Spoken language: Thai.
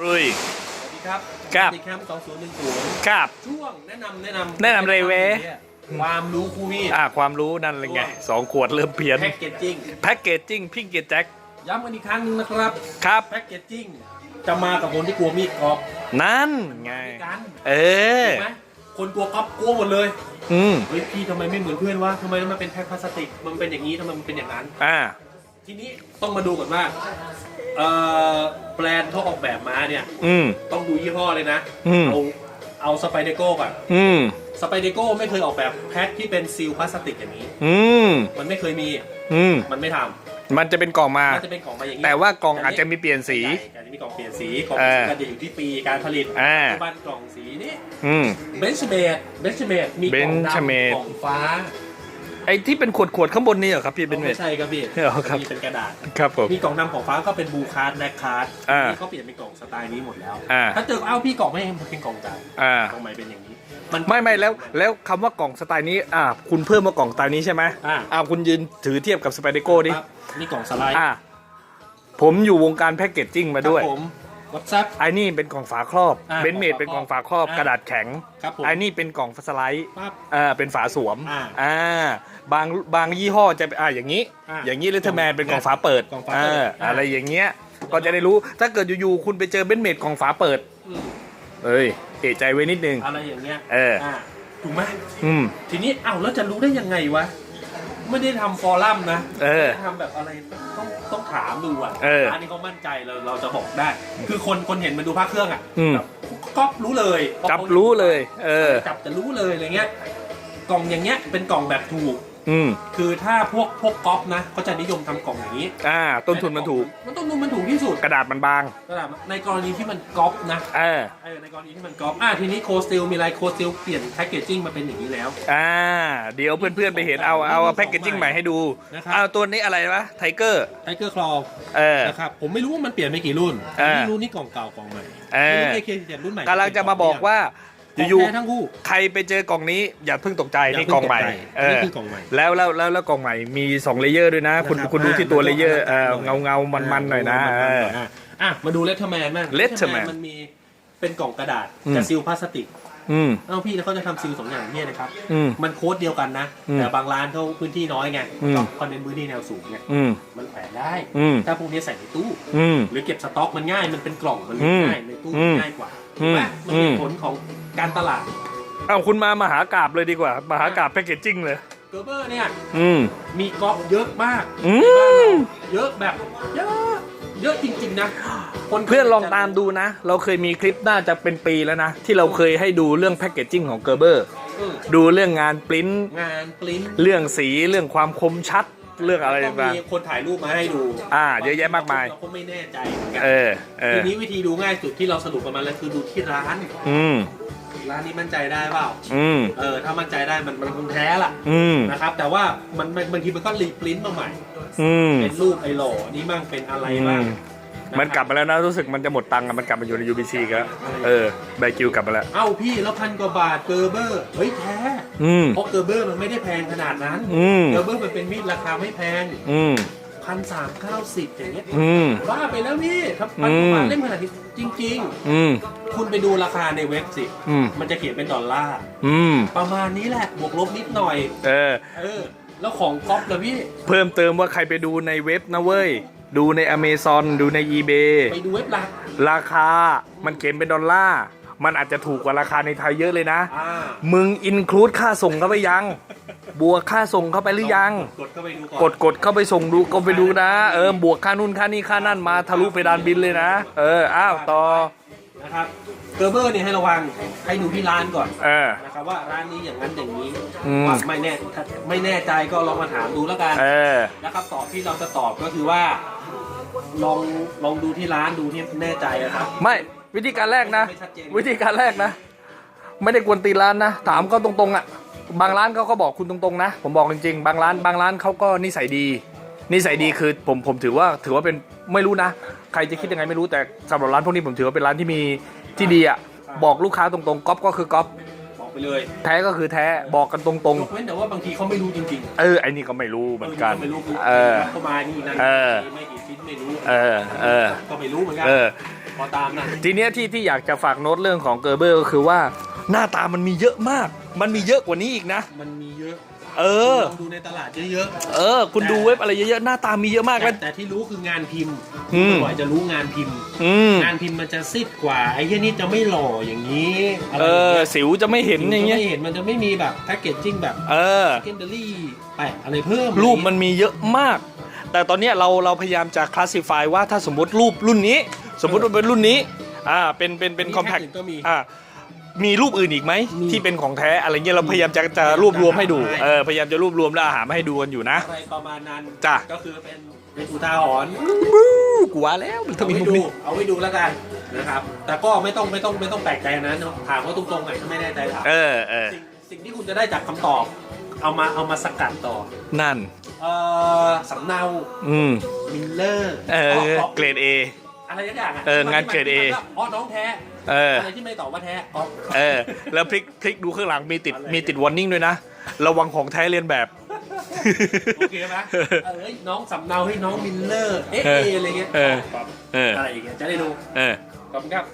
รุย สวัสดีครับครับ สวัสดีครับ2010ครับ ช่วงแนะนำแนะนำแนะนำเลยเว้ย ความรู้คูมีดอ่าความรู้นั่นเลยไงสองขวดเริ่มเพี้ยนแพ็กเกจจิ้งแพ็กเกจจิ้งพิงเกจแจ็คย้ำกันอีกครั้งหนึงนะครับ ครับ แพ็กเกจจิ้งจะมากับคนที่กลัวมีดกอล์ฟนั่นไง กันเออ ถูกไหมคนกลัวกอล์ฟกลัวหมดเลย อืม เฮ้ยพี่ทำไมไม่เหมือนเพื่อนวะทำไมมันเป็นแพ็คพลาสติก มันเป็นอย่างนี้ทำไมมันเป็นอย่างนั้น อ่า ทีนี้ต้องมาดูก่อนว่า เอ่อแบรนด์เขาออกแบบมาเนี่ย อืม ต้องดูยี่ห้อเลยนะ อืม เอาเอาสไปเดโก้ก่อน อืม สไปเดโก้ไม่เคยออกแบบแพ็คที่เป็นซีลพลาสติกอย่างนี้ อืม มันไม่เคยมี อืม มันไม่ทมันจะเป็นกล่องมาำมันจะเป็นกล่องมาอย่างนี้แต่ว่ากล่องอาจจะมีเปลี่ยนสีอาจจะมีกล่องเปลี่ยนสี กล่องเอสีอก็จะอยู่ที่ปีการผลิตอ่า ปัจจุบันกล่องสีนี้อืม เบนชเมดเบนชเมดมีกล่องดำ Benchmade กล่องฟ้า ไอ้ที่เป็นขวดขวดๆข้างบนนี่เหรอครับพี่เป็นเวไม่ทใช่ครับพี่อ๋อครับ มีเป็นกระดาษ ครับผม มีกล่องดำของฟ้าก็เป็นบูคาร์ดแบล็คคาร์ดอ่าที่เขาเปลี่ยนเป็นกล่องสไตล์นี้หมดแล้ว อ่าถ้าเจอเอ้าพี่กล่องไม่เป็นกล่องเก่าอ่า กล่องใหม่เป็นอย่างนี้ มันไม่ไม่แล้วแล้วคำว่ากล่องสไตล์นี้อ่าคุณเพิ่มมากล่องสไตล์นี้ใช่ไหมอ่า อ่าคุณยืนถือเทียบกับสไปเดโก้ดิครับนี่กล่องสไลด์อ่าผมอยู่วงการแพ็กเกจจิ้งมาด้วย ครับผมวัตซับ ไอ้นี่เป็นกล่องฝาครอบอ่าเบนเมดเป็นกล่องฝาครอบอ่ากระดาษแข็งครับผม ไอ้นี่เป็นกล่องสไลด์ปั๊บ อ่าเป็นฝาสวมอ่า อ่า บางบางยี่ห้อจะเป็นอ่าอย่างนี้ อ่าอย่างนี้เลเทอร์แมนเป็นกล่องฝาเปิดกล่องฝาเปิดอ่าอ่าอะไรอย่างเงี้ยก็จะได้รู้ถ้าเกิดอยู่ๆคุณไปเจอเบนเมดกล่องฝาเปิดอืมเอ้ยเอะใจไว้นิดนึง อะไรอย่างเงี้ยเออถูกไหมอืม ทีนี้เอ้าแล้วจะรู้ได้ยังไงวะ ไม่ได้ทำฟอรัมนะเออทำแบบอะไรต้องต้องถามดูอะเออร้านนี้เขามั่นใจเราเราจะบอกได้ คือคนคนเห็นมันดูภาคเครื่องอะอืม แบบก๊อปรู้เลย จับรู้เลย เออ จับจะรู้เลยอะไรเงี้ย กล่องอย่างเงี้ยเป็นกล่องแบบถูก อืมคือถ้าพวกพวกก๊อปนะเขาจะนิยมทำกล่องอย่างนี้อ่า ต้นทุนมันถูก มันต้นทุนมันถูกที่สุดกระดาษมันบางกระดาษในกรณีที่มันก๊อปนะเออเออในกรณีที่มันก๊อปอะทีนี้โคสติลมีอะไรโคสติลเปลี่ยนแพคเกจจิ้งมาเป็นอย่างนี้แล้ว อ่า เดี๋ยวเพื่อนๆไปเห็นเอาเอาแพ็กเกจจิ้งใหม่ให้ดูนะครับ เอาตัวนี้อะไรวะไทเกอร์ไทเกอร์คลอเออ นะครับผมไม่รู้ว่ามันเปลี่ยนไปกี่รุ่นเออ ไม่รู้นี่กล่องเก่ากล่องใหม่เออไม่รู้ AK47 รุ่นใหม่กำลังจะมาบอกว่า ออยู่ยู่ทั้งคู่ๆใครไปเจอกล่องนี้อย่าเพิ่งตกใจอย่านี่เพิ่งกล่องใหม่ตกใจเอนี่อคือกล่องใหม่แล้วแล้วแล้วแล้วกล่องใหม่มี2เลเยอร์ด้วยนะ คุณนะครับคุณดูที่ตัวอ่าเลเยอร์เออมันเงาต้องเงามันๆหน่อยนะมัเอๆหอน่อยอะอะ มาดูเลตเทอร์แมนบ้าง Letterman มันมีเป็นกล่องกระดาษอืม กับซิลพลาสติก อืม เอ้าพี่แล้วเขาจะทำซิลสองอย่างเนี่ยนะครับ อืมมันโค้ดเดียวกันนะ อืมแต่บางร้านเขาพื้นที่น้อยไงอืมก็เขาเน้นพื้นที่แนวสูงไง อืม มันแขวนได้ อืม ถ้าพวกนี้ใส่ในตู้ อืม หรือเก็บสต็อกมันง่าย มันเป็นกล่องมันอืมง่ายในตู้อืมง่ายกว่าถูกไหมอืม มันเป็นผลของ การตลาดเอาคุณมามหากราบเลยดีกว่า มหากราบแพ็กเกจจิ้งเลย เกอร์เบอร์เนี่ยอืม มีก๊อปเยอะมากอืม ในบ้านเราเยอะแบบ เยอะ เยอะจริง ๆ นะ คนเพื่อนลองตามดูนะ เราเคยมีคลิปน่าจะเป็นปีแล้วนะ ที่เราเคยให้ดูเรื่องแพ็กเกจจิ้งของเกอร์เบอร์เออดูเรื่องงานปริ้นงานปริ้นเรื่องสีเรื่องความคมชัดเรื่องอะไรก็ต่าง มีคนถ่ายรูปมาให้ดูอ่าเยอะแยะมากมาย เราก็ไม่แน่ใจเหมือนกันเออเอทีอนี้วิธีดูง่ายสุดที่เราสรุปกันมาแล้วคือดูที่ร้าน อืม ร้านนี้มั่นใจได้เปล่าอืมเออถ้ามั่นใจได้มันมันคงแท้ล่ะอืมนะครับ แต่ว่ามันมันบางทีมันก็รีปริ้นมาใหม่อืมเป็นรูปไอ้โหลนี่มั่งเป็นอะไรอืบ้างมมันกลับมาแล้วนะรู้สึกมันจะหมดตังค์อะมันกลับมาอยู่ใน UBC กันแล้วเออไบคิวกลับมาแล้ว เอ้าพี่แล้วพันกว่าบาทเกอร์เบอร์เฮ้ยแท้อืมเพราะเกอร์เบอร์มันไม่ได้แพงขนาดนั้นอืมเกอร์เบอร์มันเป็นมีดราคาไม่แพงอืม พันสามเก้าสิบอย่างเงี้ยอืม บ้าไปแล้วพี่ครับพันกว่าบาทเล่มขนาดนี้จริง อืม ๆ คุณไปดูราคาในเว็บสิ อืม มันจะเขียนเป็นดอลลาร์ อืม ประมาณนี้แหละ บวกลบนิดหน่อย เออ เออ แล้วของก๊อปล่ะพี่ เพิ่มเติมว่าใครไปดูในเว็บนะเว้ย ดูใน Amazon ดูใน eBay ไปดูเว็บหลักราคา มันเขียนเป็นดอลลาร์ มันอาจจะถูกกว่าราคาในไทยเยอะเลยนะ อ่า มึงอินคลูดค่าส่งเข้าไปยัง บวกค่าส่งเข้าไปหรือยัง กดเข้าไปดูก่อนกดกดเข้าไปส่งดูก็ไปดูนะ เออบวกค่านู่นค่านี่ค่านั่นมาทะลุเพดานบินเลยนะ เอออ้าวต่อนะครับเกอร์เบอร์เนี่ยให้ระวังให้ดูที่ร้านก่อนเออ นะครับว่าร้านนี้อย่างนั้นอย่างนี้อืม ว่าไม่แน่ถ้าไม่แน่ใจก็ลองมาถามดูแล้วกัน เออนะครับตอบที่เราจะตอบก็คือว่า ลองลองดูที่ร้านดูที่แน่ใจอะครับ ไม่วิธีการแรกนะ ไม่ชัดเจน วิธีการแรกนะ ไม่ได้กวนตีร้านนะ ถามก็ตรงๆอะ บางร้านเขาก็บอกคุณตรงๆนะ ผมบอกจริงๆ บางร้าน บางร้านเขาก็นิสัยดีนิสัยดีคือผมผมถือว่าถือว่าเป็นไม่รู้นะ ใครจะคิดยังไงไม่รู้แต่สำหรับร้านพวกนี้ผมถือว่าเป็นร้านที่มีที่ดีอะบอกลูกค้าตรงๆก๊อปก็คือก๊อปบอกไปเลยแท้ก็คือแท้บอกกันตรงยกเว้นแต่ว่าบางทีเขาไม่รู้จริงๆเออไอ้นี่ก็ไม่รู้ๆเหมือนกัน ไม่รู้คือเออ เข้ามานี่นั่นเออ ไม่กี่ชิ้นไม่รู้เออเออก็ไม่รู้เหมือนกัเออเพพอตามนะทีเนี้ยที่ที่อยากจะฝากโน้ตเรื่องของเกอร์เบอร์ก็คือว่า หน้าตามันมีเยอะมาก มันมีเยอะกว่านี้อีกนะ มันมีเยอะเออ ลองดูในตลาดเยอะเออ คุณดูเว็บอะไรเยอะๆหน้าตามีเยอะมากๆแล้แต่วแต่ที่รู้คืองานพิมพ์อืม บ่อยๆจะรู้งานพิมพ์ อืมงานพิมพ์มันจะซิดกว่าไอ้เหี้ยนี่จะไม่หล่ออย่างนี้อะไรเออย่างอเงี้ยสิวจะไม่เห็นอย่างเงี้ยไม่เห็นมันจะไม่มีแบบแพคเกจจิ้งแบบเออเคนเดอรี่แปะอะไรเพิ่มรูปมันมีเยอะมาก แต่ตอนเนี้ยเราเราพยายามจะคลาสสิฟายว่าถ้าสมมติรูปรุ่นนี้ สมมติว่าเป็นรุ่นนี้ อ่า เป็นเป็นเป็นคอมแพคมีแค่อื่นก็มี อ่า มีรูปอื่นอีกไหมมีที่เป็นของแท้อะไรเงี้ยเราพยายามจะจะรวบรวมให้ดูเออพยายามจะรวบรวมแล้วหามาให้ดูกันอยู่นะ อะไรประมาณนั้นจ้ะ ก็คือเป็นเป็นอุทาหรณ์กูว่าแล้วมันต้อเอางมีไว้มุมดู นี้เอาไว้ดูแล้วกันนะครับ แต่ก็ไม่ต้องไม่ต้องไม่ต้องแปลกใจนะถามว่าตรงๆไหนถ้าไม่แน่ใจถามเออเออสิ่งสิ่งที่คุณจะได้จากคำตอบ เอามาเอามาสกัดต่อนั่น เอ่อสำเนาอืมมิลเลอร์เออเกรด A อะไรสักอย่างะเอองานเกรด A อ๋อน้องแท้ เอออะไรที่ไม่ตอบว่าแท้อ๋อเออ แล้วพลิกพลิกดูข้างหลังมีติดอะไรมีติดวอร์นิ่งด้วยนะ ระวังของแท้เรียนแบบ โอเคไหมเอ้ยน้องสำเนาให้น้องมิลเลอร์ เอ๊ะเอออะไรเงี้ยเออครับเออ อะไรอย่างเงี้ยจะได้ดูเออขอบคุณครับ